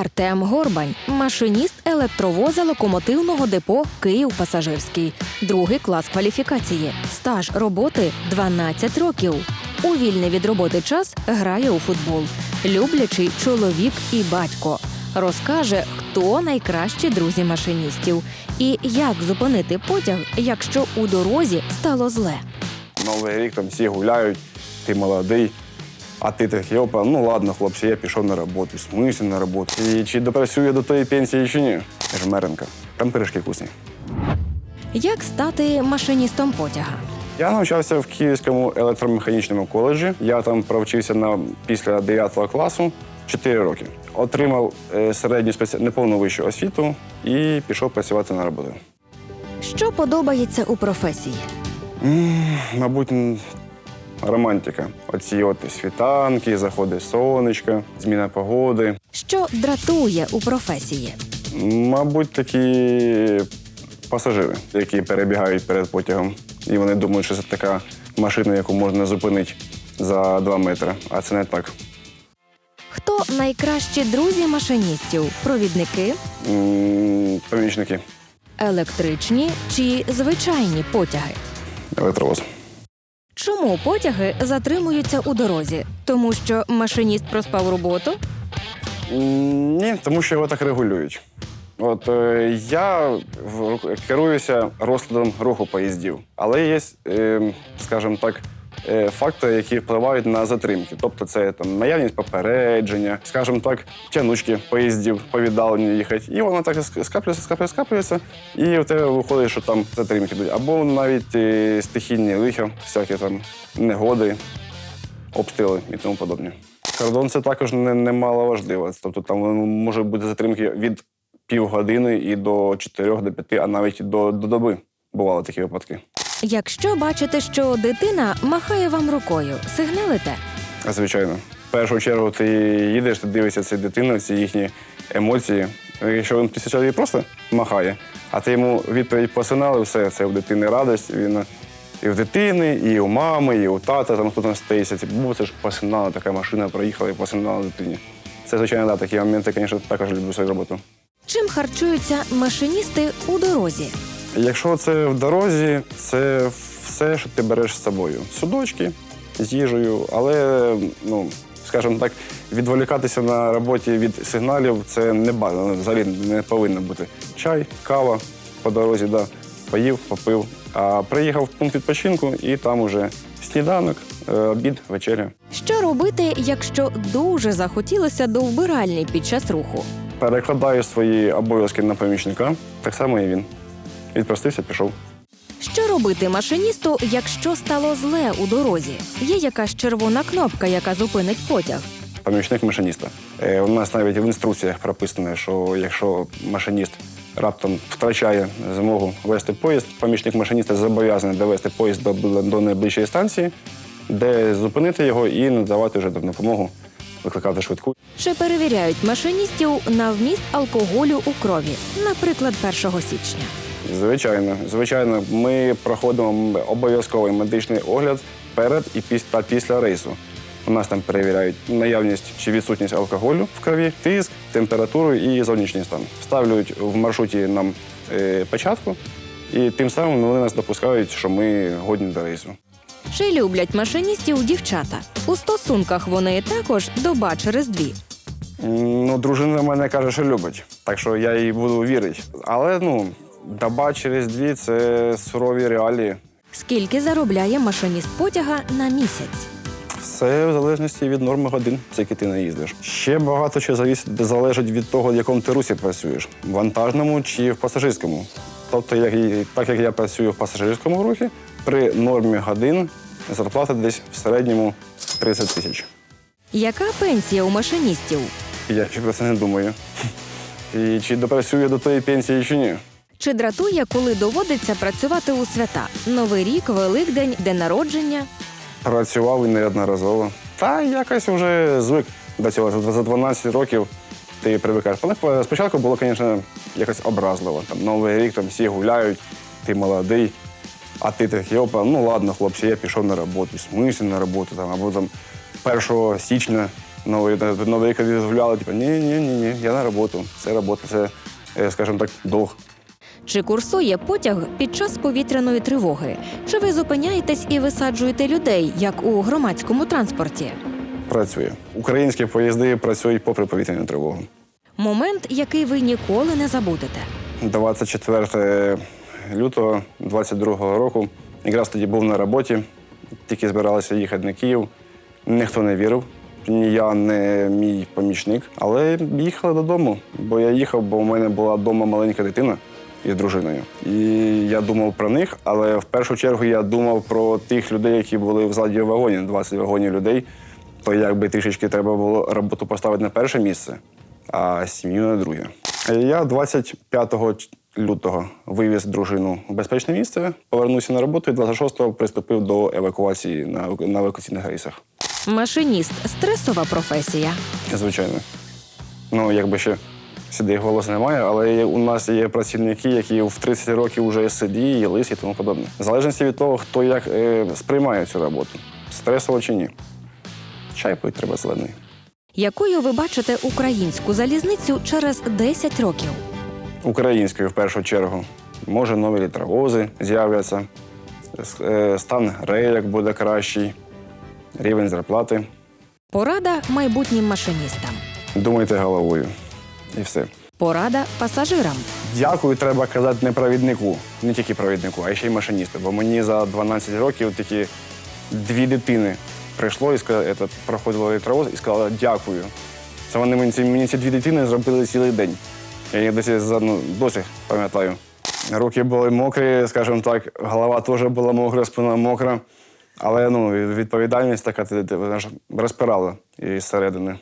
Артем Горбань, машиніст електровоза локомотивного депо Київ Пасажирський, другий клас кваліфікації. Стаж роботи 12 років. У вільний від роботи час грає у футбол. Люблячий чоловік і батько. Розкаже, хто найкращі друзі машиністів і як зупинити потяг, якщо у дорозі стало зле. Новий рік там всі гуляють, ти молодий. А ти так, йопа, ну ладно, хлопці, я пішов на роботу. В на роботу. І чи допрацюю до тої пенсії, чи ні? Жмеренка. Там пиріжки вкусні. Як стати машиністом потяга? Я навчався в Київському електромеханічному коледжі. Я там провчився на після 9 класу 4 роки. Отримав е, середню спеці... неповну вищу освіту і пішов працювати на роботу. Що подобається у професії? Мабуть, м, романтика. Оці от світанки, заходи сонечка, зміна погоди. Що дратує у професії? Мабуть, такі пасажири, які перебігають перед потягом. І вони думають, що це така машина, яку можна зупинити за 2 метри. А це не так. Хто найкращі друзі машиністів? Провідники, М, Помічники, електричні чи звичайні потяги? електровоз. Чому потяги затримуються у дорозі? Тому що машиніст проспав роботу? Ні, тому що його так регулюють. От е, я в- керуюся розкладом руху поїздів, але є, е, скажімо так, фактори, які впливають на затримки. Тобто це там наявність попередження, скажімо так, тянучки поїздів по їхати. І воно так скаплюється, скаплюється, скаплюється, і у тебе виходить, що там затримки йдуть. Або навіть е, стихійні лиха, всякі там негоди, обстріли і тому подобне. Кордон це також не, немало важливо. Тобто там може бути затримки від півгодини і до 4 до 5, а навіть до, до доби. Бували такі випадки. Якщо бачите, що дитина махає вам рукою, сигналите. Звичайно. В першу чергу ти їдеш, ти дивишся ці дитини, ці їхні емоції. Якщо він після чого просто махає, а ти йому відповідь посигналив, все, це у дитини радість. Він і в дитини, і у мами, і у тата, там хто там стається. «Бу, це ж посигнала, така машина проїхала і посигнала дитині. Це, звичайно, да, такі моменти, звісно, також люблю свою роботу. Чим харчуються машиністи у дорозі? Якщо це в дорозі, це все, що ти береш з собою. Судочки з їжею, але, ну, скажімо так, відволікатися на роботі від сигналів це не бажано, взагалі не повинно бути. Чай, кава по дорозі, да, поїв, попив. А приїхав в пункт відпочинку і там уже сніданок, е, обід, вечеря. Що робити, якщо дуже захотілося до вбиральні під час руху? Перекладаю свої обов'язки на помічника, так само і він. Відпростився, пішов. Що робити машиністу, якщо стало зле у дорозі? Є якась червона кнопка, яка зупинить потяг. помічник машиніста. Е, У нас навіть в інструкціях прописано, що якщо машиніст раптом втрачає змогу вести поїзд, помічник машиніста зобов'язаний довести поїзд до, до найближчої станції, де зупинити його і надавати вже допомогу, викликати швидку. Чи перевіряють машиністів на вміст алкоголю у крові, наприклад, 1 січня? Звичайно, звичайно, ми проходимо обов'язковий медичний огляд перед і піс- та після рейсу. У нас там перевіряють наявність чи відсутність алкоголю в крові, тиск, температуру і зовнішній стан. Ставлять в маршруті нам е, печатку, і тим самим вони нас допускають, що ми годні до рейсу. Чи люблять машиністів дівчата? У стосунках вони також доба через дві. М, Ну, дружина мене каже, що любить, так що я їй буду вірити. Але ну, доба через дві це сурові реалії. Скільки заробляє машиніст потяга на місяць? Все в залежності від норми годин, за які ти не їздиш. Ще багато завісить- залежить від того, в якому ти русі працюєш в вантажному чи в пасажирському. Тобто, як, і- так як я працюю в пасажирському рухі, при нормі годин зарплата десь в середньому 30 тисяч. Яка пенсія у машиністів? Я ще про це не думаю. І чи допрацюю до тої пенсії, чи ні. Чи дратує, коли доводиться працювати у свята? Новий рік, Великдень, день народження? Працював і неодноразово. Та якось вже звик до цього. За- За 12 років ти привикаєш. Але спочатку було, звісно, якось образливо. Там Новий рік, там всі гуляють, ти молодий, а ти так, йопа, ну ладно, хлопці, я пішов на роботу. Смислі на роботу там, або там 1 січня Новий, новий рік відгуляли, типу, ні, ні, ні, ні, я на роботу. Це робота, це, е, скажімо так, долг. Чи курсує потяг під час повітряної тривоги? Чи ви зупиняєтесь і висаджуєте людей, як у громадському транспорті? Працює. Українські поїзди працюють попри повітряну тривогу. Момент, який ви ніколи не забудете. 24 лютого 22 року. Якраз тоді був на роботі, тільки збиралися їхати на Київ. Ніхто не вірив, ні я, ні мій помічник. Але їхали додому, бо я їхав, бо у мене була вдома маленька дитина із дружиною. І я думав про них, але в першу чергу я думав про тих людей, які були в ззаді вагоні, 20 вагонів людей. То якби трішечки треба було роботу поставити на перше місце, а сім'ю на друге. Я 25 лютого вивіз дружину в безпечне місце, повернувся на роботу і 26-го приступив до евакуації на, на евакуаційних рейсах. Машиніст стресова професія. Звичайно. Ну, якби ще сідих голос немає, але є- у нас є працівники, які в 30 років вже сиді, і лисі і тому подобне. В залежності від того, хто як е, сприймає цю роботу, стресово чи ні. Чай пить треба зелений. Якою ви бачите українську залізницю через 10 років? Українською в першу чергу. Може, нові літровози з'являться, е, стан рейок буде кращий, рівень зарплати. Порада майбутнім машиністам. Думайте головою. І все. Порада пасажирам. Дякую, треба казати не провіднику, не тільки провіднику, а ще й машиністу. Бо мені за 12 років такі дві дитини прийшло і сказали, проходило електровоз і сказали дякую. Це вони мені ці, мені ці дві дитини зробили цілий день. Я їх досі, ну, досі пам'ятаю. Руки були мокрі, скажімо так, голова теж була мокра, спина мокра. Але ну, відповідальність така ти, ти, розпирала її зсередини.